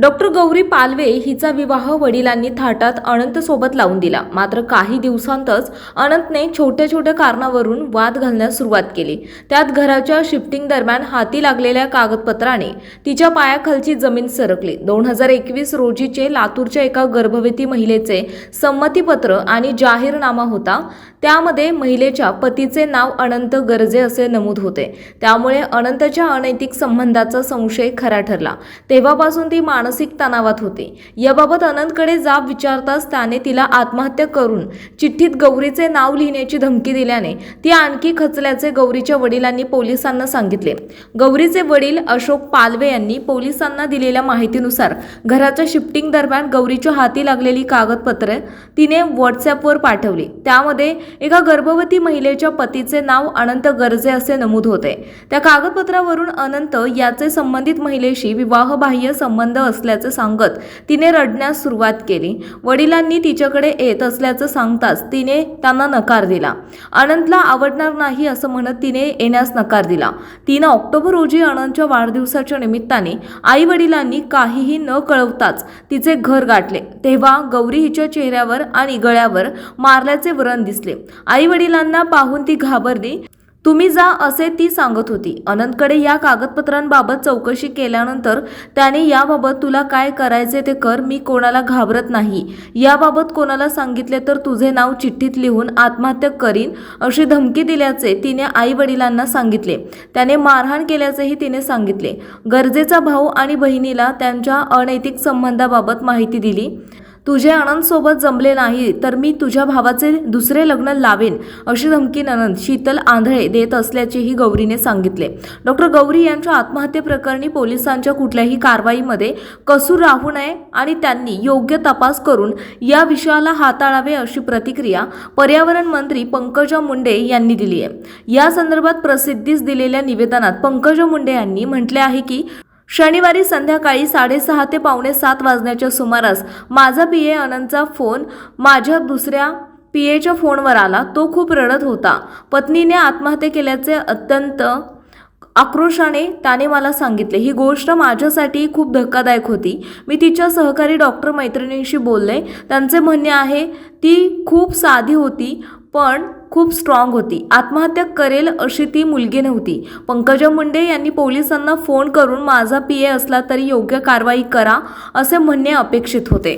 Doctor Gauri Palve हिचा विवाह वडिलांनी थाटात अनंत सोबत लावून दिला. मात्र काही दिवसांतच अनंतने छोट्या छोट्या कारणावरून वाद घालण्यास सुरुवात केली. त्यात घराच्या शिफ्टिंग दरम्यान हाती लागलेल्या कागदपत्राने तिच्या पायाखालची जमीन सरकली. दोन हजार एकवीस रोजीचे लातूरच्या एका गर्भवती महिलेचे संमतीपत्र आणि जाहीरनामा होता. त्यामध्ये महिलेच्या पतीचे नाव अनंत गरजे असे नमूद होते. त्यामुळे अनंतच्या अनैतिक संबंधाचा संशय खरा ठरला. तेव्हापासून ती मानसिक तणावात होते. याबाबत अनंतकडे जाब विचारताच त्याने तिला आत्महत्या करून चिठ्ठीत गौरीचे नाव लिहिण्याची धमकी दिल्याने ती आणखी खचल्याचे गौरीच्या वडिलांनी पोलिसांना सांगितले. गौरीचे वडील अशोक पालवे यांनी पोलिसांना दिलेल्या माहितीनुसार घराच्या शिफ्टिंग दरम्यान गौरीच्या हाती लागलेली कागदपत्रे तिने व्हॉट्सॲपवर पाठवली. त्यामध्ये एका गर्भवती महिलेच्या पतीचे नाव अनंत गरजे असे नमूद होते. त्या कागदपत्रावरून अनंत याचे संबंधित महिलेशी विवाहबाह्य संबंध असल्याचे सांगत तिने रडण्यास सुरुवात केली. वडिलांनी तिच्याकडे येत असल्याचं सांगताच तिने त्यांना नकार दिला. अनंतला आवडणार नाही असं म्हणत तिने येण्यास नकार दिला. तीन ऑक्टोबर रोजी अनंतच्या वाढदिवसाच्या निमित्ताने आई वडिलांनी काहीही न कळवताच तिचे घर गाठले. तेव्हा गौरी हिच्या चेहऱ्यावर आणि गळ्यावर मारल्याचे व्रण दिसले. आई वडिलांना पाहून ती घाबरली. तुम्ही जा असे ती सांगत होती. अनंतकडे या कागदपत्रांबाबत चौकशी केल्यानंतर त्याने याबाबत तुला काय करायचे ते कर मी कोणाला घाबरत नाही. याबाबत कोणाला सांगितले तर तुझे नाव चिठ्ठीत लिहून आत्महत्या करीन अशी धमकी दिल्याचे तिने आई वडिलांना सांगितले. त्याने मारहाण केल्याचेही तिने सांगितले. गरजेचा भाऊ आणि बहिणीला त्यांच्या अनैतिक संबंधाबाबत माहिती दिली. तुझे आनंदसोबत जमले नाही तर मी तुझ्या भावाचे दुसरे लग्न लावेन अशी धमकी ननंद शीतल आंधळे देत असल्याचेही गौरीने सांगितले. डॉक्टर गौरी यांच्या आत्महत्येप्रकरणी पोलिसांच्या कुठल्याही कारवाईमध्ये कसूर राहू नये आणि त्यांनी योग्य तपास करून या विषयाला हाताळावे अशी प्रतिक्रिया पर्यावरण मंत्री पंकजा मुंडे यांनी दिली आहे. या संदर्भात प्रसिद्धीस दिलेल्या निवेदनात पंकजा मुंडे यांनी म्हटले आहे की शनिवारी संध्याकाळी साडेसहा ते पावणे सात वाजण्याच्या सुमारास माझा पी ए अनंतचा फोन माझ्या दुसऱ्या पी एच्या फोनवर आला. तो खूप रडत होता. पत्नीने आत्महत्या केल्याचे अत्यंत आक्रोशाने त्याने मला सांगितले. ही गोष्ट माझ्यासाठी खूप धक्कादायक होती. मी तिच्या सहकारी डॉक्टर मैत्रिणींशी बोलले. त्यांचे म्हणणे आहे ती खूप साधी होती. पण खूप स्ट्रॉंग होती. आत्महत्या करेल अशी ती मुलगी नव्हती. पंकजा मुंडे यांनी पोलिसांना फोन करून माझा पी ए असला तरी योग्य कारवाई करा असे म्हणणे अपेक्षित होते.